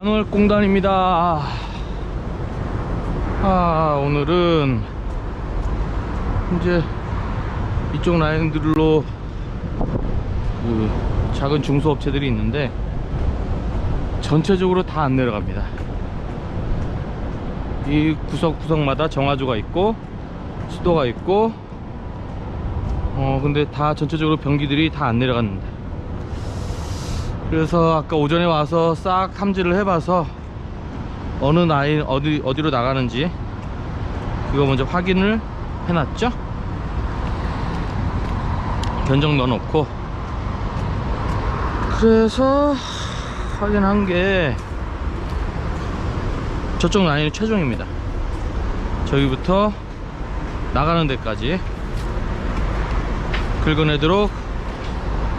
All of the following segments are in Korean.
오늘 공단입니다. 아, 오늘은 이제 이쪽 라인들로 그 작은 중소업체들이 있는데 전체적으로 다 안 내려갑니다. 이 구석구석마다 정화조가 있고 수도가 있고 어 근데 다 전체적으로 변기들이 다 안 내려갔는데 그래서 아까 오전에 와서 싹 탐지를 해봐서 어느 나이 어디 어디로 나가는지 그거 먼저 확인을 해놨죠. 견적 넣어놓고 그래서 확인한 게 저쪽 라인이 최종입니다. 저기부터 나가는 데까지 긁어내도록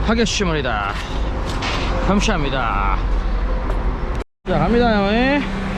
하겠습니다. 감사합니다. 자, 갑니다, 형이.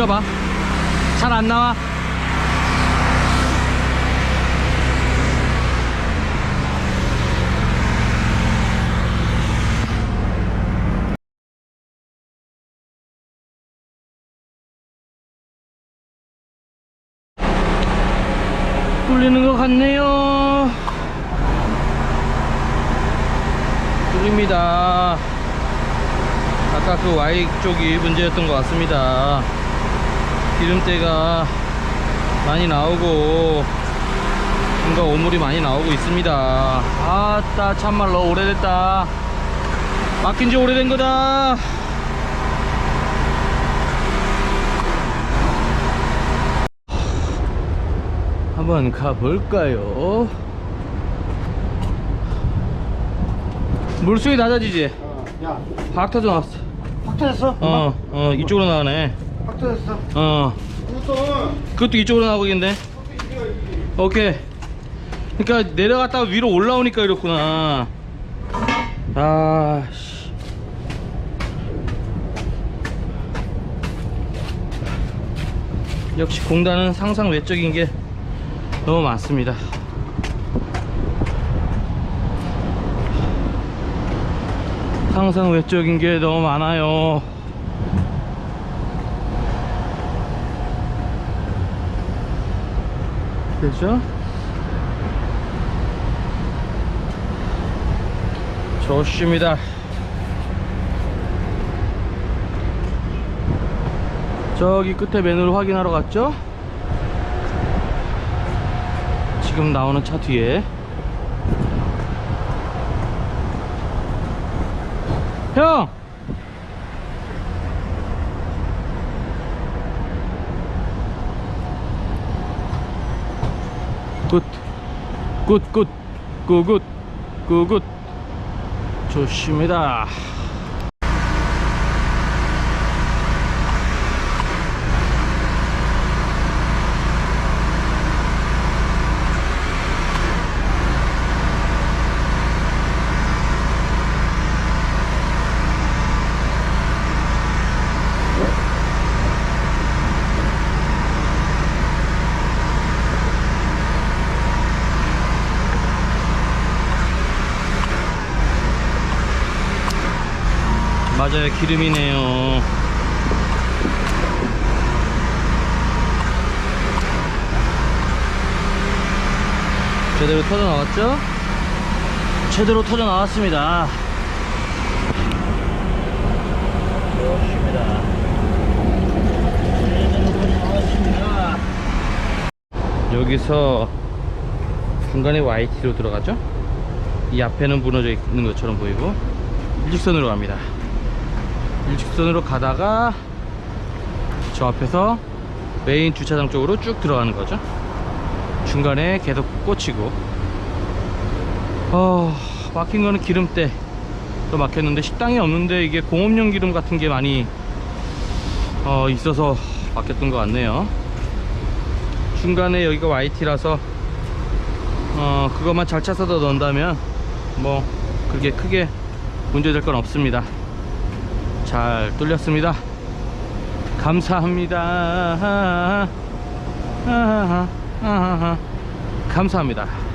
줄여봐. 잘 안 나와. 뚫리는 것 같네요. 뚫립니다. 아까 그 Y 쪽이 문제였던 것 같습니다. 기름때가 많이 나오고 뭔가 오물이 많이 나오고 있습니다. 아따 참말로 오래됐다. 맡긴 지 오래된 거다. 한번 가볼까요? 물수위 낮아지지? 야, 박 터져 나왔어. 확 터졌어? 어, 어, 이쪽으로 나가네. 확 터졌어. 어, 그것도 그것도 이쪽으로 나오겠네. 오케이. 그러니까 내려갔다가 위로 올라오니까 이렇구나. 아, 씨. 역시 공단은 상상 외적인 게 너무 많습니다. 상상 외적인 게 너무 많아요. 그죠? 좋습니다. 저기 끝에 메뉴를 확인하러 갔죠? 지금 나오는 차 뒤에 형! 굿, 굿, 굿, 굿, 굿, 굿. 좋습니다. 맞아요, 기름이네요. 제대로 터져 나왔죠? 제대로 터져 나왔습니다. 좋습니다. 여기서 중간에 YT로 들어가죠? 이 앞에는 무너져 있는 것처럼 보이고 일직선으로 갑니다 일직선으로 가다가 저 앞에서 메인 주차장 쪽으로 쭉 들어가는 거죠. 중간에 계속 꽂히고. 어 막힌 거는 기름때 또 막혔는데 식당이 없는데 이게 공업용 기름 같은 게 많이 어 있어서 막혔던 것 같네요. 중간에 여기가 YT라서 어 그것만 잘 찾아서 넣는다면 뭐 그렇게 크게 문제될 건 없습니다 잘 뚫렸습니다. 감사합니다. 감사합니다